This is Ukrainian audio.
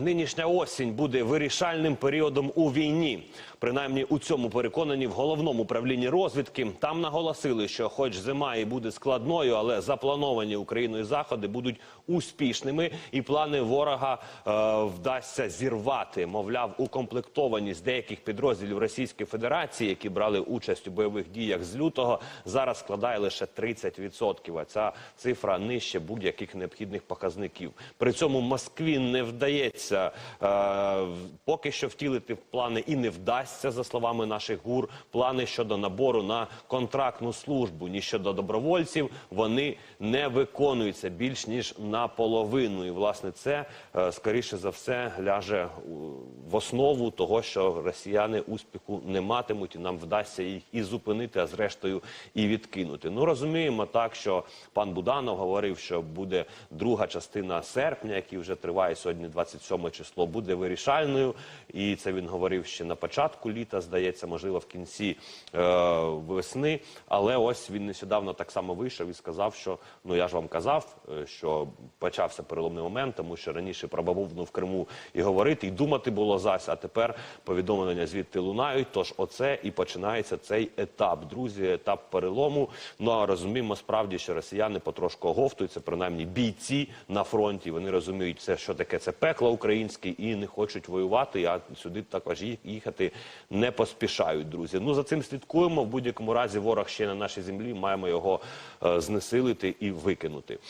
нинішня осінь буде вирішальним періодом у війні. Принаймні у цьому переконані в головному управлінні розвідки. Там наголосили, що, хоч зима і буде складною, але заплановані Україною заходи будуть успішними, і плани ворога е, вдасться зірвати. Мовляв, укомплектованість деяких підрозділів Російської Федерації, які брали участь у бойових діях з лютого, зараз складає лише 30%. А ця цифра нижче будь-яких необхідних показників. При цьому Москві не вдається е, поки що втілити плани і не вдасться, за словами наших гур, плани щодо набору на контрактну службу, ні щодо добровольців. Вони не виконуються більш ніж наполовину. І власне це е, скоріше за все ляже в основу того, що росіяни успіху не матимуть, і нам вдасться їх і зупинити, а зрештою і відкинути. Ну розуміємо так, що пан Буданов говорив, що буде друга частина серпня, який вже триває сьогодні, 27 число, буде вирішальною. І це він говорив ще на початку літа, здається, можливо, в кінці е, весни. Але ось він нещодавно так само вийшов і сказав, що ну я ж вам казав, е, що почався переломний момент, тому що раніше про бавовну в Криму і говорити, і думати було зась, а тепер повідомлення звідти лунають. Тож оце і починається цей етап, друзі, етап перелому. Ну а розуміємо справді, що росіяни потрошку оговтуються, принаймні бійці на фронті. Вони розуміють, це що таке це пекло українське і не хочуть воювати. А сюди також їхати не поспішають, друзі. Ну за цим слідкуємо. В будь-якому разі ворог ще на нашій землі маємо його е, знесилити і викинути.